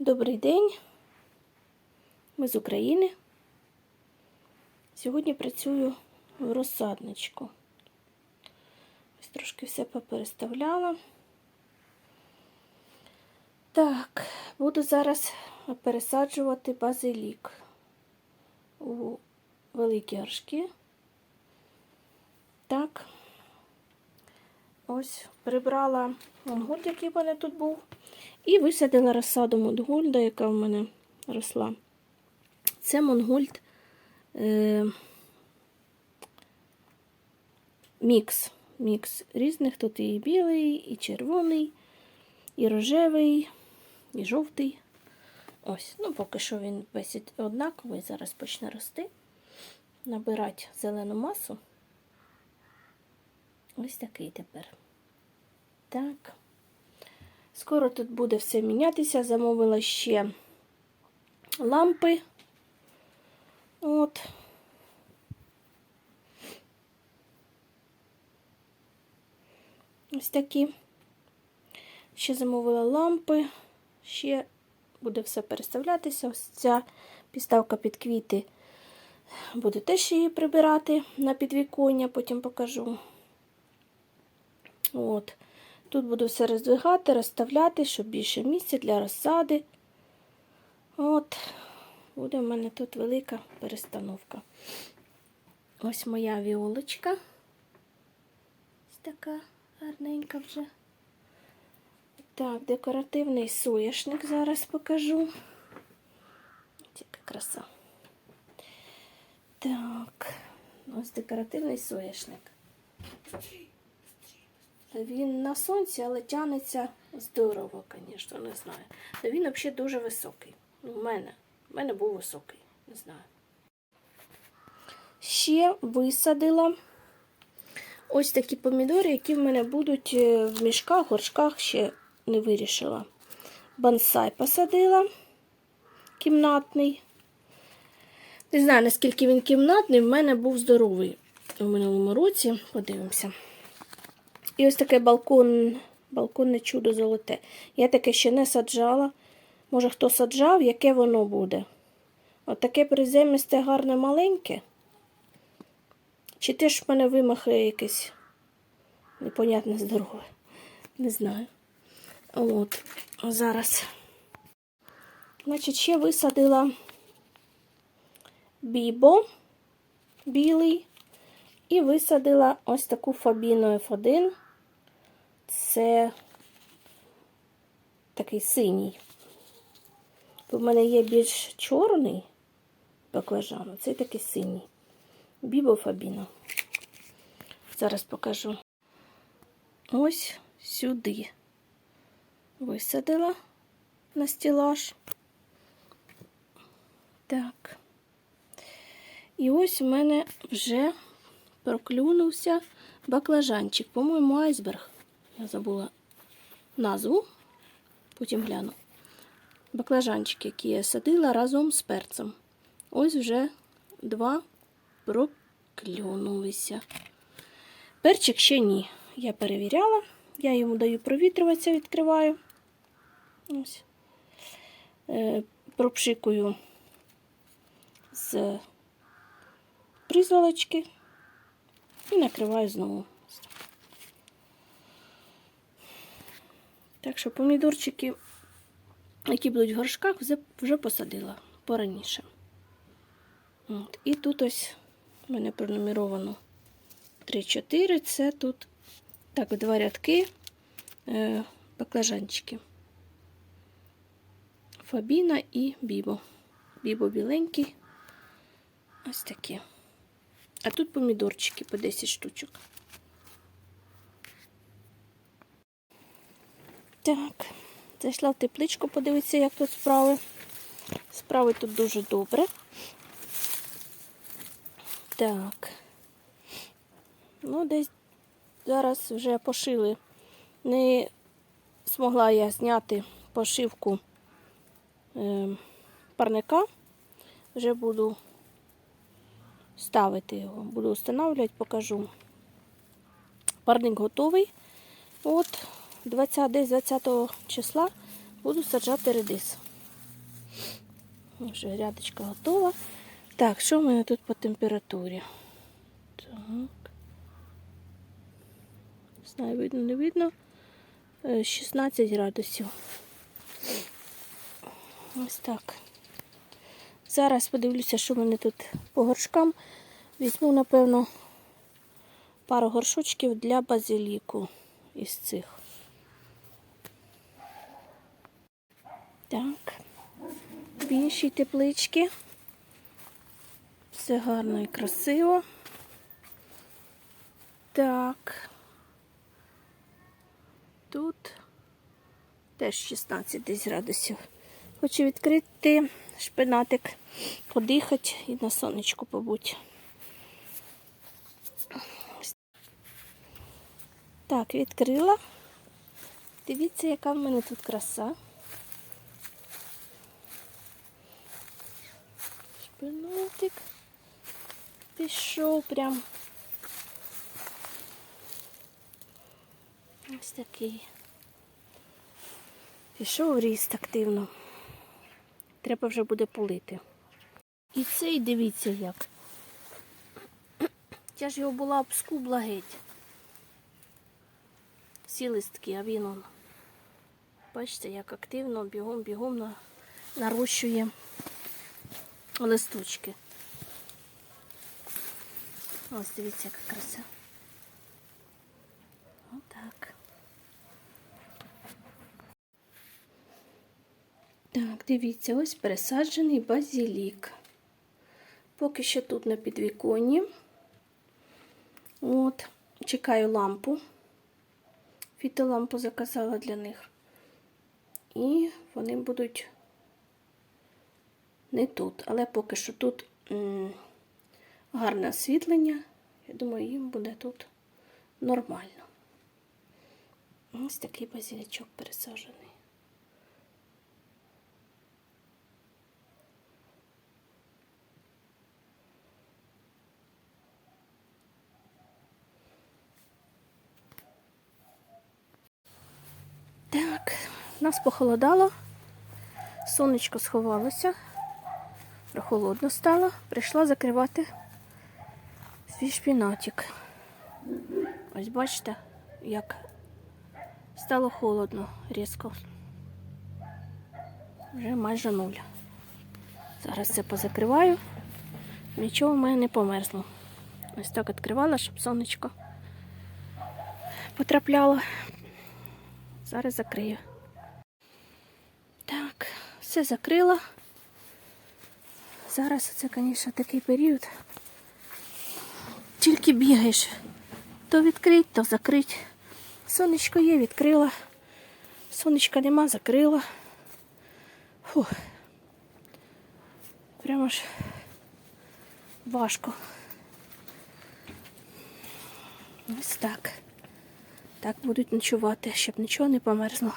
Добрий день. Ми з України. Сьогодні працюю в розсадничку. Ось трошки все попереставляла. Так, буду зараз пересаджувати базилік у великі горшки. Так, ось прибрала монгольд, який в мене тут був, і висадила розсаду монгольда, яка в мене росла. Це монгольд е, мікс. Мікс різних. Тут і білий, і червоний, і рожевий, і жовтий. Ось, ну поки що він весь однаковий, зараз почне рости. Набирати зелену масу. Ось такий тепер. Так. Скоро тут буде все мінятися. Замовила ще лампи. От. Ось такі. Ще замовила лампи. Ще буде все переставлятися. Ось ця підставка під квіти. Буду теж її прибирати на підвіконня, потім покажу. От. Тут буду все роздвигати, розставляти, щоб більше місця для розсади. От, буде в мене тут велика перестановка. Ось моя віолочка. Ось така гарненька вже. Так, декоративний соняшник зараз покажу. Яка краса. Так, ось декоративний соняшник. Він на сонці, але тянеться здорово, звісно, не знаю. Але він взагалі дуже високий. У мене. У мене був високий, не знаю. Ще висадила ось такі помідори, які в мене будуть е, в мішках, горшках ще не вирішила. Бонсай посадила кімнатний. Не знаю, наскільки він кімнатний, в мене був здоровий у минулому році. Подивимося. І ось таке балкон, балконне чудо золоте. Я таке ще не саджала. Може, хто саджав, яке воно буде. От таке приземисте, гарне, маленьке. Чи теж в мене вимахає якесь непонятне здорове. Не знаю. От, а зараз. Значить, ще висадила бібо білий. І висадила ось таку фабіну F1. Це такий синій. У мене є більш чорний баклажан, цей такий синій. Бібо Фабіно. Зараз покажу. Ось сюди висадила на стілаж. Так. І ось у мене вже проклюнувся баклажанчик. По-моєму, айсберг. Я забула назву, потім гляну. Баклажанчик, які я садила разом з перцем. Ось вже два проклюнулися. Перчик ще ні. Я перевіряла. Я йому даю провітрюватися, відкриваю. Ось. Е, пропшикую з призволочки і накриваю знову. Так що помідорчики, які будуть в горшках, вже, посадила пораніше. От. І тут ось у мене пронумеровано 3-4. Це тут так, два рядки е, баклажанчики. Фабіна і Бібо. Бібо біленький. Ось такі. А тут помідорчики по 10 штучок. Так, зайшла в тепличку, подивитися, як тут справи. Справи тут дуже добре. Так. Ну, десь зараз вже пошили. Не змогла я зняти пошивку е, парника. Вже буду ставити його. Буду встановлювати, покажу. Парник готовий. От 20, десь 20 числа буду саджати редис. Вже грядочка готова. Так, що в мене тут по температурі? Так. Не знаю, видно, не видно. Е, 16 градусів. Ось так. Зараз подивлюся, що в мене тут по горшкам. Візьму, напевно, пару горшочків для базиліку із цих. Так. В іншій тепличці. Все гарно і красиво. Так. Тут теж 16 десь градусів. Хочу відкрити шпинатик, подихати і на сонечку побути. Так, відкрила. Дивіться, яка в мене тут краса. Шпинатик пішов прям. Ось такий. Пішов ріст активно. Треба вже буде полити. І цей дивіться як. Я ж його була обскубла геть. Всі листки, а він он. Бачите, як активно бігом-бігом на, нарощує листочки. Ось дивіться, яка краса. Отак. Так, дивіться, ось пересаджений базилік. Поки що тут на підвіконні. От, чекаю лампу. Фітолампу заказала для них. І вони будуть не тут, але поки що тут гарне освітлення. Я думаю, їм буде тут нормально. Ось такий базилячок пересаджений. Так, нас похолодало, сонечко сховалося, прохолодно стало, прийшла закривати свій шпінатик. Ось бачите, як стало холодно різко. Вже майже нуль. Зараз це позакриваю. Нічого в мене не померзло. Ось так відкривала, щоб сонечко потрапляло. Зараз закрию. Так, все закрила. Зараз це, звісно, такий період. Тільки бігаєш. То відкрить, то закрить. Сонечко є, відкрила. Сонечка нема, закрила. Фух. Прямо ж важко. Ось так. Так будуть ночувати, щоб нічого не померзло.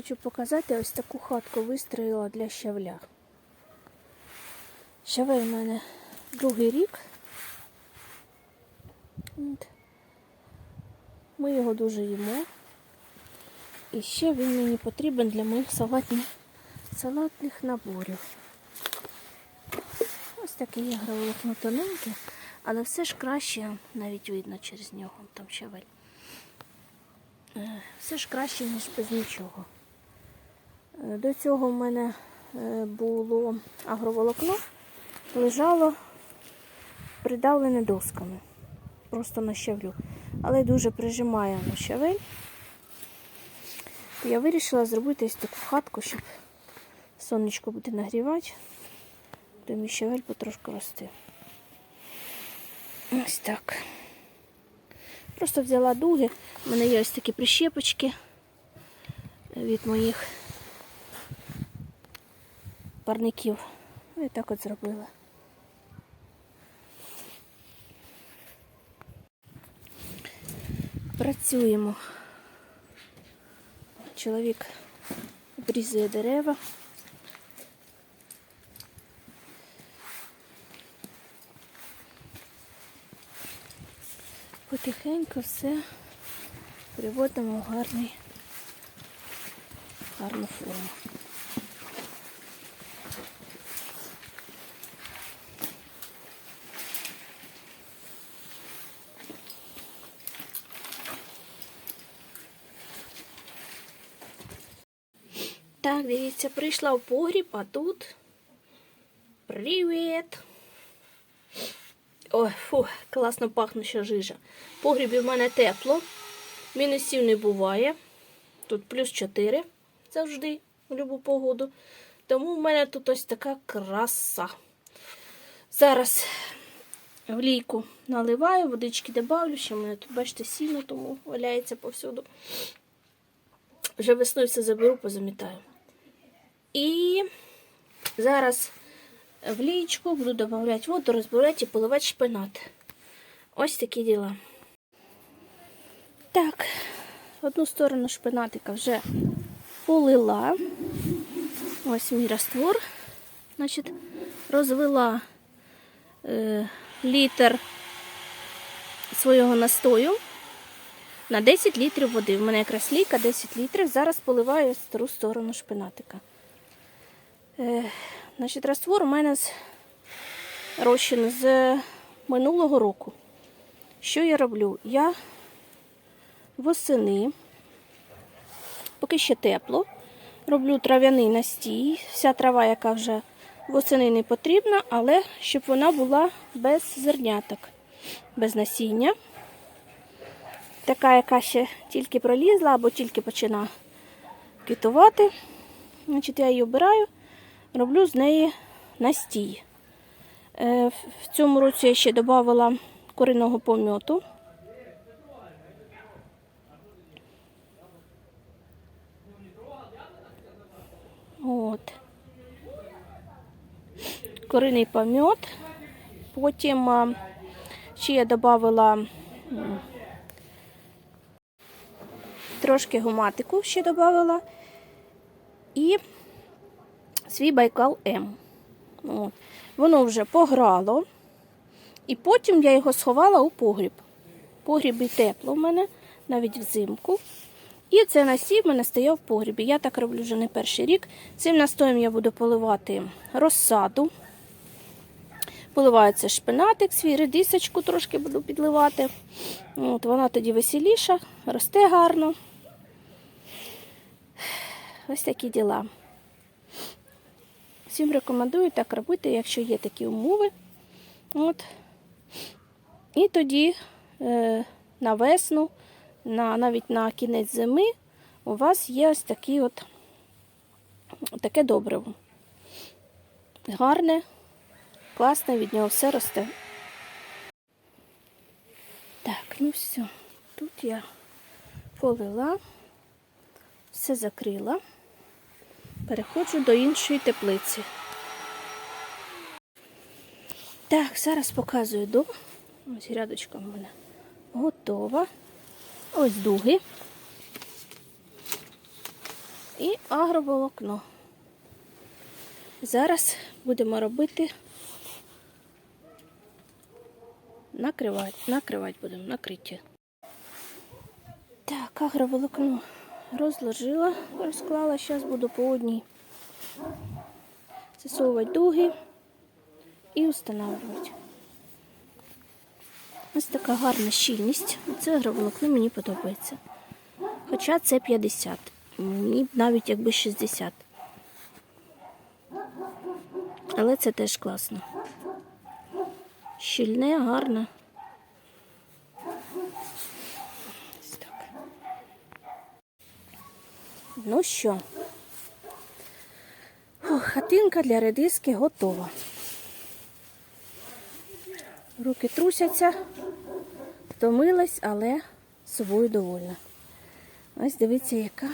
Хочу показати ось таку хатку вистроїла для щавля. Щавель в мене другий рік. От. Ми його дуже їмо. І ще він мені потрібен для моїх салатних, салатних наборів. Ось такий агроволокно тоненьке, але все ж краще, навіть видно через нього, там щавель. Е, Все ж краще, ніж без нічого. Е, До цього в мене е, було агроволокно, лежало придавлене досками. Просто на щавлю. Але дуже прижимає на щавель. Я вирішила зробити ось таку хатку, щоб сонечко буде нагрівати, то мій щавель потрошку рости. Ось так. Просто взяла дуги. У мене є ось такі прищепочки від моїх парників. Ну, І так от зробила. Працюємо. Чоловік обрізує дерева. Потихеньку все приводимо в гарний гарну форму. Так, дивіться, прийшла в погріб, а тут. Привіт! Ой, фу, класно пахнуща жижа. В погрібі в мене тепло, мінусів не буває. Тут плюс 4 завжди в будь-яку погоду. Тому в мене тут ось така краса. Зараз в лійку наливаю, водички добавлю, ще в мене тут, бачите, сіно, тому валяється повсюду. Вже весною все заберу, позамітаю. І зараз в лієчку буду додавати воду, розбавляти і поливати шпинат. Ось такі діла. Так, одну сторону шпинатика вже полила. Ось мій раствор. Значить, розвела е, літр свого настою на 10 літрів води. У мене якраз ліка 10 літрів. Зараз поливаю стару сторону шпинатика. Е, значить, раствор у мене з розчин з минулого року. Що я роблю? Я восени, поки ще тепло, роблю трав'яний настій. Вся трава, яка вже восени не потрібна, але щоб вона була без зерняток, без насіння. Така, яка ще тільки пролізла або тільки починає квітувати. Значить, я її обираю, роблю з неї настій. Е, В цьому році я ще додавала куриного помьоту. От. Куриний помьот. Потім ще я додавала трошки гуматику ще додавала. І свій Байкал М. Воно вже пограло. І потім я його сховала у погріб. Погрібі тепло в мене, навіть взимку. І це насій в мене стояв в погрібі. Я так роблю вже не перший рік. Цим настоєм я буду поливати розсаду. Поливається шпинатик, свій редисочку трошки буду підливати. От, Вона тоді веселіша, росте гарно. Ось такі діла. Всім рекомендую так робити, якщо є такі умови. От. І тоді е, на весну, на, навіть на кінець зими, у вас є ось такі от, таке добриво. Гарне, класне, від нього все росте. Так, ну все. Тут я полила, все закрила. Переходжу до іншої теплиці. Так, зараз показую до. Ось грядочка в мене готова. Ось дуги. І агроволокно. Зараз будемо робити накривати, накривати будемо, накриття. Так, агроволокно розложила, розклала, зараз буду по одній засовувати дуги і встановлювати. Ось така гарна щільність. Це агроволокно мені подобається. Хоча це 50. Мені навіть якби 60. Але це теж класно. Щільне, гарне. Ось так. Ну що, хатинка для редиски готова. Руки трусяться, втомилась, але собою довольна. Ось дивіться, яка,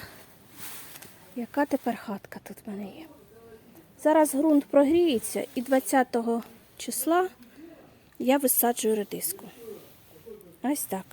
яка тепер хатка тут в мене є. Зараз ґрунт прогріється і 20 числа я висаджую редиску. Ось так.